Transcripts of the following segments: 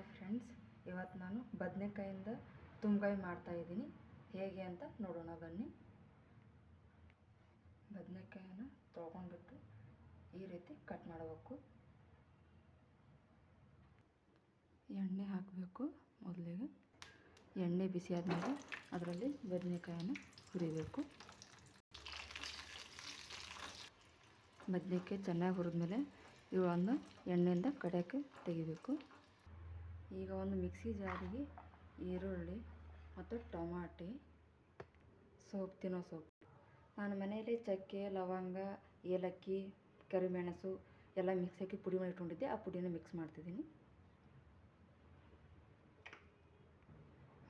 Hi friends ಇವತ್ತು ನಾನು ಬದನೆಕಾಯಿಂದ ತುಂಬ್ಗಾಯಿ ಮಾಡ್ತಾಯಿದ್ದೀನಿ ಹೇಗೆ ಅಂತ ನೋಡೋಣ, ಬನ್ನಿ. ಬದನೆಕಾಯನ್ನು ತೊಗೊಂಡ್ಬಿಟ್ಟು ಈ ರೀತಿ ಕಟ್ ಮಾಡಬೇಕು. ಎಣ್ಣೆ ಹಾಕಬೇಕು ಮೊದಲಿಗೆ. ಎಣ್ಣೆ ಬಿಸಿ ಆದಮೇಲೆ ಅದರಲ್ಲಿ ಬದನೆಕಾಯನ್ನು ಹುರಿಬೇಕು. ಬದನೆಕಾಯಿ ಚೆನ್ನಾಗಿ ಹುರಿದ್ಮೇಲೆ ಇವುಗಳನ್ನು ಎಣ್ಣೆಯಿಂದ ಕಡೆಯೋಕ್ಕೆ ತೆಗಿಬೇಕು. ಈಗ ಒಂದು ಮಿಕ್ಸಿ ಜಾರಿಗೆ ಈರುಳ್ಳಿ ಮತ್ತು ಟೊಮಾಟೆ ಸೋಪ್, ತಿನ್ನೋ ಸೋಪ್. ನಾನು ಮನೆಯಲ್ಲಿ ಚಕ್ಕೆ, ಲವಂಗ, ಏಲಕ್ಕಿ, ಕರಿಮೆಣಸು ಎಲ್ಲ ಮಿಕ್ಸ್ ಹಾಕಿ ಪುಡಿ ಮಾಡಿ ಇಟ್ಕೊಂಡಿದ್ದೆ. ಆ ಪುಡಿನ ಮಿಕ್ಸ್ ಮಾಡ್ತಿದ್ದೀನಿ.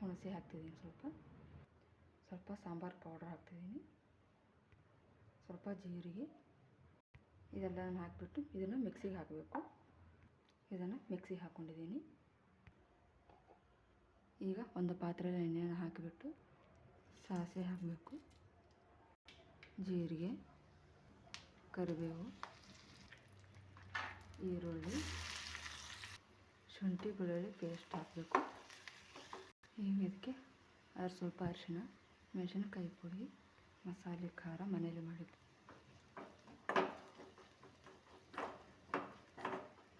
ಹುಣಸೆ ಹಾಕ್ತಿದ್ದೀನಿ ಸ್ವಲ್ಪ. ಸ್ವಲ್ಪ ಸಾಂಬಾರು ಪೌಡ್ರ್ ಹಾಕ್ತಿದ್ದೀನಿ. ಸ್ವಲ್ಪ ಜೀರಿಗೆ. ಇದೆಲ್ಲ ಹಾಕಿಬಿಟ್ಟು ಇದನ್ನು ಮಿಕ್ಸಿಗೆ ಹಾಕಬೇಕು. ಇದನ್ನು ಮಿಕ್ಸಿಗೆ ಹಾಕ್ಕೊಂಡಿದ್ದೀನಿ. ಈಗ ಒಂದು ಪಾತ್ರೆಯಲ್ಲಿ ಎಣ್ಣೆಯನ್ನು ಹಾಕಿಬಿಟ್ಟು ಸಾಸಿವೆ ಹಾಕಬೇಕು. ಜೀರಿಗೆ, ಕರಿಬೇವು, ಈರುಳ್ಳಿ, ಶುಂಠಿ, ಬೆಳ್ಳುಳ್ಳಿ ಪೇಸ್ಟ್ ಹಾಕಬೇಕು. ಈಗ ಇದಕ್ಕೆ ಅದ್ರ ಸ್ವಲ್ಪ ಅರಿಶಿಣ ಮೆಣಸಿನಕಾಯಿ ಪುಡಿ ಮಸಾಲೆ ಖಾರ ಮನೇಲಿ ಮಾಡಿದ್ದು.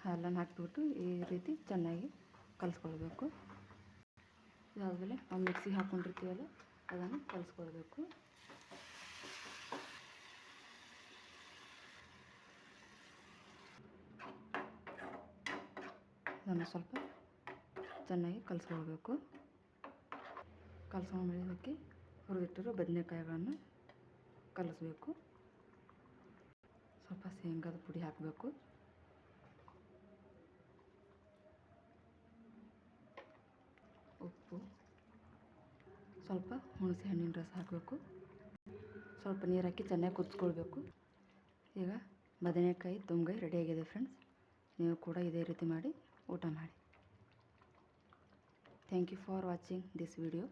ಹಾಲನ್ನು ಹಾಕಿಬಿಟ್ಟು ಈ ರೀತಿ ಚೆನ್ನಾಗಿ ಕಲಿಸ್ಕೊಳ್ಬೇಕು. ಇದಾದಮೇಲೆ ನಾವು ಮಿಕ್ಸಿಗೆ ಹಾಕ್ಕೊಂಡಿರ್ತೀವಲ್ಲ ಅದನ್ನು ಕಲಿಸ್ಕೊಳ್ಬೇಕು. ಅದನ್ನು ಸ್ವಲ್ಪ ಚೆನ್ನಾಗಿ ಕಲಿಸ್ಕೊಳ್ಬೇಕು. ಕಲಿಸ್ಕೊಂಡ್ಮೇಲೆ ಇದಕ್ಕೆ ಹುರಿದಿಟ್ಟಿರೋ ಬದನೆಕಾಯಿಗಳನ್ನು ಕಲಿಸ್ಬೇಕು. ಸ್ವಲ್ಪ ಶೇಂಗಾದ ಪುಡಿ ಹಾಕಬೇಕು. ಉಪ್ಪು. ಸ್ವಲ್ಪ ಹುಣಸೆ ಹಣ್ಣಿನ ರಸ ಹಾಕಬೇಕು. ಸ್ವಲ್ಪ ನೀರು ಹಾಕಿ ಚೆನ್ನಾಗಿ ಕುದಿಸ್ಕೊಳ್ಬೇಕು. ಈಗ ಬದನೆಕಾಯಿ ತುಂಗಾಯಿ ರೆಡಿಯಾಗಿದೆ ಫ್ರೆಂಡ್ಸ್ ನೀವು ಕೂಡ ಇದೇ ರೀತಿ ಮಾಡಿ ಊಟ ಮಾಡಿ. Thank you for watching this video